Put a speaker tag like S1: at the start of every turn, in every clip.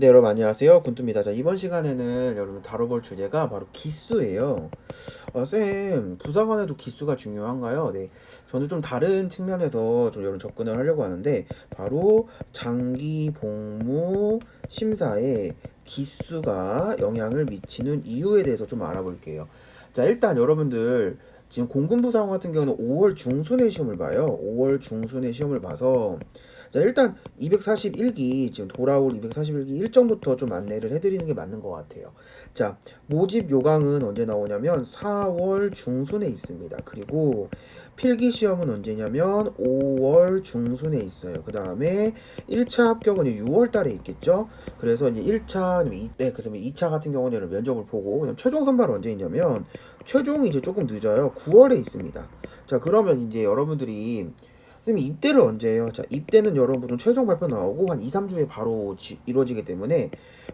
S1: 네, 여러분 안녕하세요. 군뚜입니다. 자, 이번 시간에는 여러분 다뤄볼 주제가 바로 기수예요. 어, 쌤, 부사관에도 기수가 중요한가요? 네, 저는 좀 다른 측면에서 좀 여러분 접근을 하려고 하는데 바로 장기 복무 심사에 기수가 영향을 미치는 이유에 대해서 좀 알아볼게요. 자, 일단 여러분들 지금 공군부사관 같은 경우는 5월 중순에 시험을 봐요. 5월 중순에 시험을 봐서 자, 일단 241기 지금 돌아올 241기 일정부터 좀 안내를 해드리는 게 맞는 것 같아요. 자, 모집 요강은 언제 나오냐면 4월 중순에 있습니다. 그리고 필기 시험은 언제냐면 5월 중순에 있어요. 그 다음에 1차 합격은 6월 달에 있겠죠. 그래서 이제 1차, 네, 그래서 2차 같은 경우는 면접을 보고, 그냥 최종 선발은 언제 있냐면, 최종이 이제 조금 늦어요. 9월에 있습니다. 자, 그러면 이제 여러분들이 선생님 입대를 언제 해요? 자, 입대는 여러분은 최종 발표 나오고 한 2, 3주에 바로 지, 이루어지기 때문에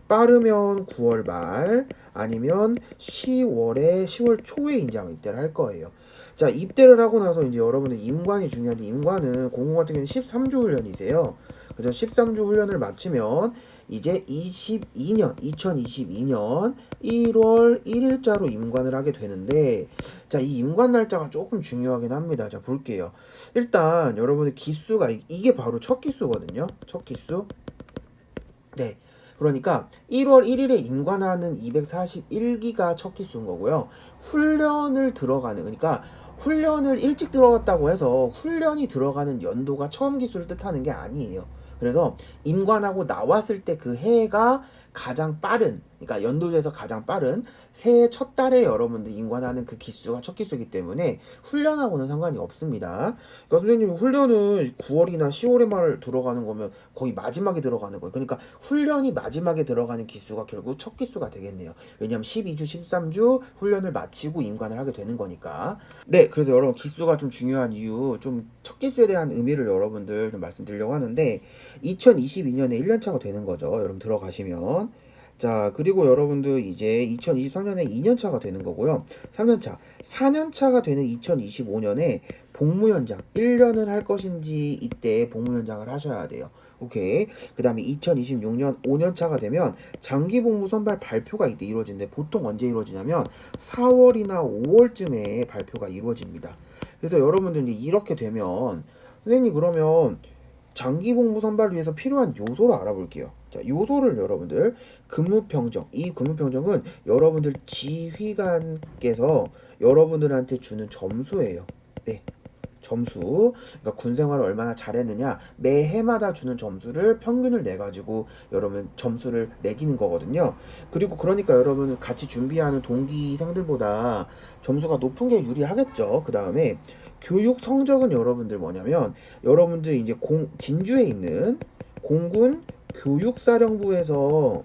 S1: 빠르면 9월 말 아니면 10월에 10월 초에 이제 아마 입대를 할 거예요. 자, 입대를 하고 나서 이제 여러분은 임관이 중요한데 임관은 공공 같은 경우는 13주 훈련이세요. 그래서 13주 훈련을 마치면 이제 22년 2022년 1월 1일자로 임관을 하게 되는데 자, 이 임관 날짜가 조금 중요하긴 합니다. 자, 볼게요. 일단 여러분의 기수가 이- 이게 바로 첫 기수거든요. 첫 기수. 네. 그러니까 1월 1일에 임관하는 241기가 첫 기수인 거고요. 훈련을 들어가는 그러니까 훈련을 일찍 들어갔다고 해서 훈련이 들어가는 연도가 처음 기수를 뜻하는 게 아니에요. 그래서 임관하고 나왔을 때 그 해가 가장 빠른 그러니까 연도에서 가장 빠른 새해 첫 달에 여러분들 임관하는 그 기수가 첫 기수이기 때문에 훈련하고는 상관이 없습니다. 그러니까 선생님 훈련은 9월이나 10월에 말 들어가는 거면 거의 마지막에 들어가는 거예요. 그러니까 훈련이 마지막에 들어가는 기수가 결국 첫 기수가 되겠네요. 왜냐하면 12주, 13주 훈련을 마치고 임관을 하게 되는 거니까. 네, 그래서 여러분 기수가 좀 중요한 이유, 좀 첫 기수에 대한 의미를 여러분들 좀 말씀드리려고 하는데 2022년에 1년차가 되는 거죠. 여러분 들어가시면. 자, 그리고 여러분들 이제 2023년에 2년차가 되는 거고요. 3년차. 4년차가 되는 2025년에 복무 연장 1년을 할 것인지 이때 복무 연장을 하셔야 돼요. 오케이. 그다음에 2026년 5년차가 되면 장기 복무 선발 발표가 이때 이루어지는데 보통 언제 이루어지냐면 4월이나 5월쯤에 발표가 이루어집니다. 그래서 여러분들 이제 이렇게 되면 선생님 그러면 장기 복무 선발을 위해서 필요한 요소를 알아볼게요. 자, 요소를 여러분들 근무평정. 이 근무평정은 여러분들 지휘관께서 여러분들한테 주는 점수예요. 네. 점수. 그러니까 군 생활을 얼마나 잘했느냐. 매 해마다 주는 점수를 평균을 내 가지고 여러분 점수를 매기는 거거든요. 그리고 그러니까 여러분 같이 준비하는 동기생들보다 점수가 높은 게 유리하겠죠. 그 다음에 교육 성적은 여러분들 뭐냐면 여러분들 이제 공 진주에 있는 공군 교육사령부에서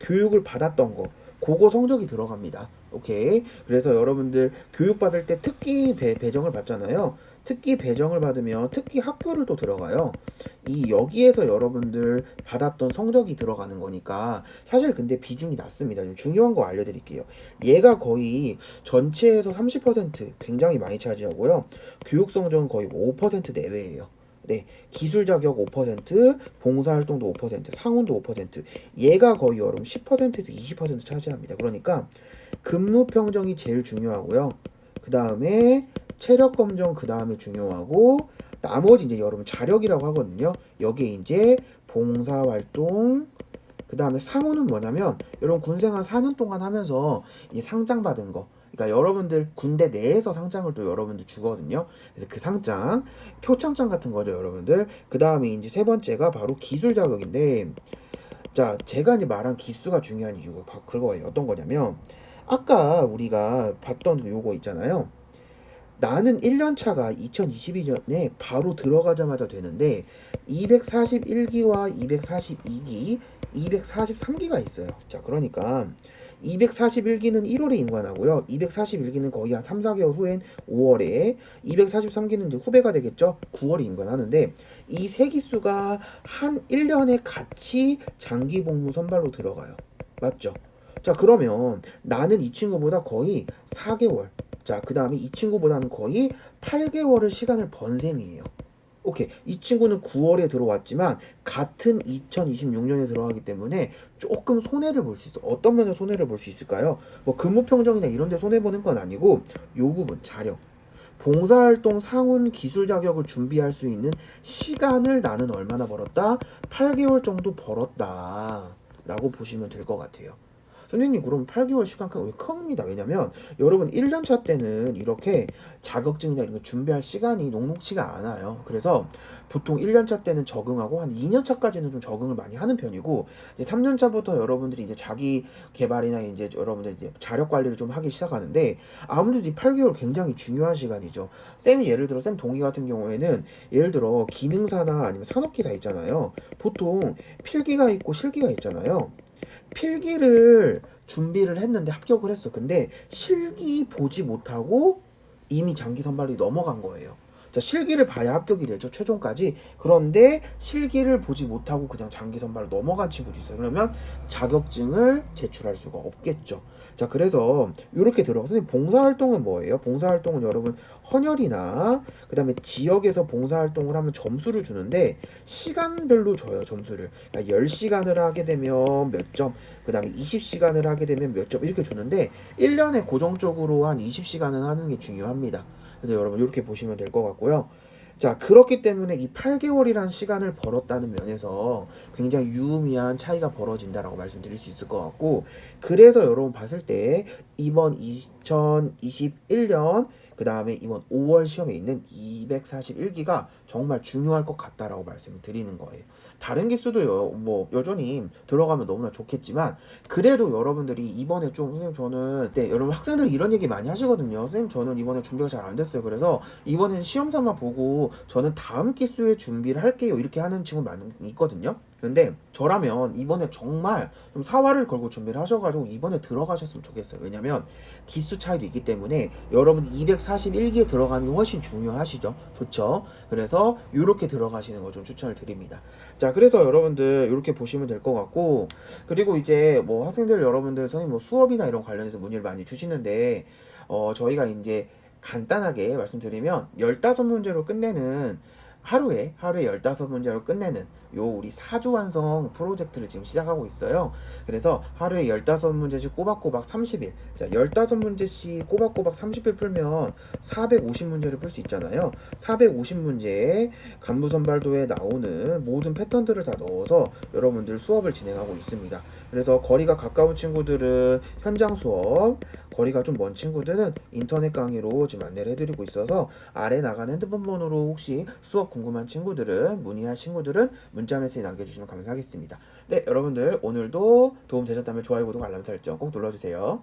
S1: 교육을 받았던 거 그거 성적이 들어갑니다. 오케이. 그래서 여러분들 교육 받을 때 특기 배, 배정을 받잖아요. 특기 배정을 받으면 특기 학교를 또 들어가요. 이 여기에서 여러분들 받았던 성적이 들어가는 거니까 사실 근데 비중이 낮습니다. 좀 중요한 거 알려드릴게요. 얘가 거의 전체에서 30% 굉장히 많이 차지하고요. 교육 성적은 거의 5% 내외예요. 네, 기술 자격 5%, 봉사 활동도 5%, 상훈도 5%. 얘가 거의 여러분 10%에서 20% 차지합니다. 그러니까 근무 평정이 제일 중요하고요. 그 다음에 체력 검정 그 다음에 중요하고 나머지 이제 여러분 자력이라고 하거든요. 여기에 이제 봉사 활동 그 다음에 상호는 뭐냐면 여러분 군생 한 4년 동안 하면서 이 상장 받은 거 그러니까 여러분들 군대 내에서 상장을 또 여러분들 주거든요. 그래서 그 상장 표창장 같은 거죠, 여러분들. 그 다음에 이제 세 번째가 바로 기술 자격인데 자 제가 이제 말한 기수가 중요한 이유가 바로 그거예요. 어떤 거냐면 아까 우리가 봤던 그 요거 있잖아요. 나는 1년차가 2022년에 바로 들어가자마자 되는데 241기와 242기, 243기가 있어요. 자, 그러니까 241기는 1월에 임관하고요. 241기는 거의 한 3, 4개월 후엔 5월에, 243기는 이제 후배가 되겠죠. 9월에 임관하는데 이 세 기수가 한 1년에 같이 장기 복무 선발로 들어가요. 맞죠? 자, 그러면 나는 이 친구보다 거의 4개월. 자, 그 다음에 이 친구보다는 거의 8개월을 시간을 번 셈이에요. 오케이. 이 친구는 9월에 들어왔지만 같은 2026년에 들어가기 때문에 조금 손해를 볼 수 있어. 어떤 면에 손해를 볼 수 있을까요? 뭐 근무 평정이나 이런 데 손해 보는 건 아니고 요 부분 자력. 봉사활동 상훈 기술 자격을 준비할 수 있는 시간을 나는 얼마나 벌었다? 8개월 정도 벌었다. 라고 보시면 될 것 같아요. 선생님 그럼 8개월 시간가 왜 큽니다. 왜냐면 여러분 1년차 때는 이렇게 자격증이나 이런 거 준비할 시간이 녹록치가 않아요. 그래서 보통 1년차 때는 적응하고 한 2년차까지는 좀 적응을 많이 하는 편이고 이제 3년차부터 여러분들이 이제 자기 개발이나 이제 여러분들 이제 자력 관리를 좀 하기 시작하는데 아무래도 이 8개월 굉장히 중요한 시간이죠. 쌤이 예를 들어 쌤 동의 같은 경우에는 예를 들어 기능사나 아니면 산업기사 있잖아요. 보통 필기가 있고 실기가 있잖아요. 필기를 준비를 했는데 합격을 했어. 근데 실기 보지 못하고 이미 장기 선발이 넘어간 거예요. 자, 실기를 봐야 합격이 되죠. 최종까지. 그런데 실기를 보지 못하고 그냥 장기 선발로 넘어간 친구도 있어요. 그러면 자격증을 제출할 수가 없겠죠. 자, 그래서 이렇게 들어가. 선생님, 봉사활동은 뭐예요? 봉사활동은 여러분 헌혈이나 그다음에 지역에서 봉사활동을 하면 점수를 주는데 시간별로 줘요, 점수를. 그러니까 10시간을 하게 되면 몇 점, 그다음에 20시간을 하게 되면 몇 점 이렇게 주는데 1년에 고정적으로 한 20시간은 하는 게 중요합니다. 그래서 여러분 이렇게 보시면 될 것 같고요. 자, 그렇기 때문에 이 8개월이란 시간을 벌었다는 면에서 굉장히 유의미한 차이가 벌어진다라고 말씀드릴 수 있을 것 같고, 그래서 여러분 봤을 때 이번 2021년 그 다음에 이번 5월 시험에 있는 241기가 정말 중요할 것 같다라고 말씀을 드리는 거예요. 다른 기수도 여, 뭐 여전히 들어가면 너무나 좋겠지만 그래도 여러분들이 이번에 좀 선생님 저는 네 여러분 학생들이 이런 얘기 많이 하시거든요. 선생님 저는 이번에 준비가 잘 안 됐어요. 그래서 이번엔 시험 삼아 보고 저는 다음 기수에 준비를 할게요. 이렇게 하는 친구 많이 있거든요. 근데 저라면 이번에 정말 좀 사활을 걸고 준비를 하셔가지고 이번에 들어가셨으면 좋겠어요. 왜냐면 기수 차이도 있기 때문에 여러분 241기에 들어가는 게 훨씬 중요하시죠. 좋죠. 그래서 이렇게 들어가시는 거 좀 추천을 드립니다. 자, 그래서 여러분들 이렇게 보시면 될 것 같고 그리고 이제 뭐 학생들 여러분들 선생님 뭐 수업이나 이런 관련해서 문의를 많이 주시는데 어 저희가 이제 간단하게 말씀드리면 15문제로 끝내는 하루에 하루에 15문제로 끝내는 요 우리 사주 완성 프로젝트를 지금 시작하고 있어요. 그래서 하루에 15문제씩 꼬박꼬박 30일. 자, 15문제씩 꼬박꼬박 30일 풀면 450문제를 풀 수 있잖아요. 450문제에 간부 선발도에 나오는 모든 패턴들을 다 넣어서 여러분들 수업을 진행하고 있습니다. 그래서 거리가 가까운 친구들은 현장 수업, 거리가 좀 먼 친구들은 인터넷 강의로 지금 안내를 해드리고 있어서 아래 나가는 핸드폰 번호로 혹시 수업 궁금한 친구들은 문의할 친구들은 문자 메시지 남겨주시면 감사하겠습니다. 네, 여러분들 오늘도 도움 되셨다면 좋아요, 구독, 알람 설정 꼭 눌러주세요.